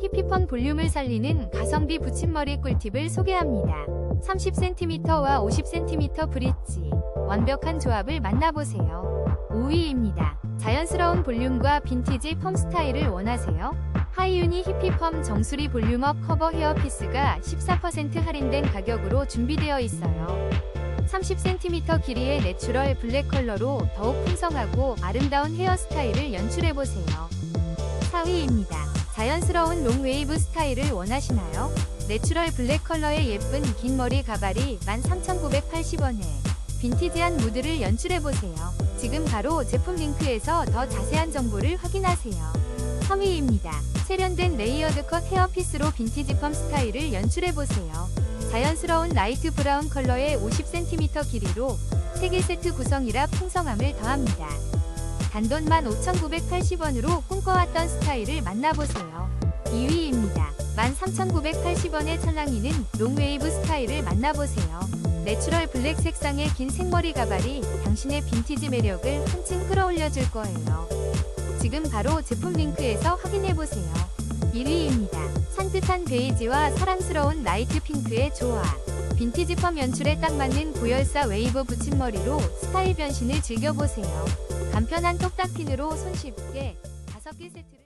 히피펌 볼륨을 살리는 가성비 붙임머리 꿀팁을 소개합니다. 30cm와 50cm 브릿지 완벽한 조합을 만나보세요. 5위입니다. 자연스러운 볼륨과 빈티지 펌 스타일을 원하세요? 하이유니 히피펌 정수리 볼륨업 커버 헤어피스가 14% 할인된 가격으로 준비되어 있어요. 30cm 길이의 내추럴 블랙 컬러로 더욱 풍성하고 아름다운 헤어스타일을 연출해보세요. 4위입니다. 자연스러운 롱웨이브 스타일을 원하시나요? 내추럴 블랙 컬러의 예쁜 긴 머리 가발이 13,980원에 빈티지한 무드를 연출해보세요. 지금 바로 제품 링크에서 더 자세한 정보를 확인하세요. 3위입니다. 세련된 레이어드 컷 헤어피스로 빈티지 펌 스타일을 연출해보세요. 자연스러운 라이트 브라운 컬러의 50cm 길이로 3개 세트 구성이라 풍성함을 더합니다. 단돈 15,980원으로 꿈꿔왔던 스타일을 만나보세요. 2위입니다. 13,980원의 찰랑이는 롱웨이브 스타일을 만나보세요. 내추럴 블랙 색상의 긴 생머리 가발이 당신의 빈티지 매력을 한층 끌어올려줄 거예요. 지금 바로 제품 링크에서 확인해보세요. 1위입니다. 산뜻한 베이지와 사랑스러운 라이트 핑크의 조화. 빈티지 펌 연출에 딱 맞는 고열사 웨이브 붙임머리로 스타일 변신을 즐겨보세요. 간편한 똑딱핀으로 손쉽게 5개 세트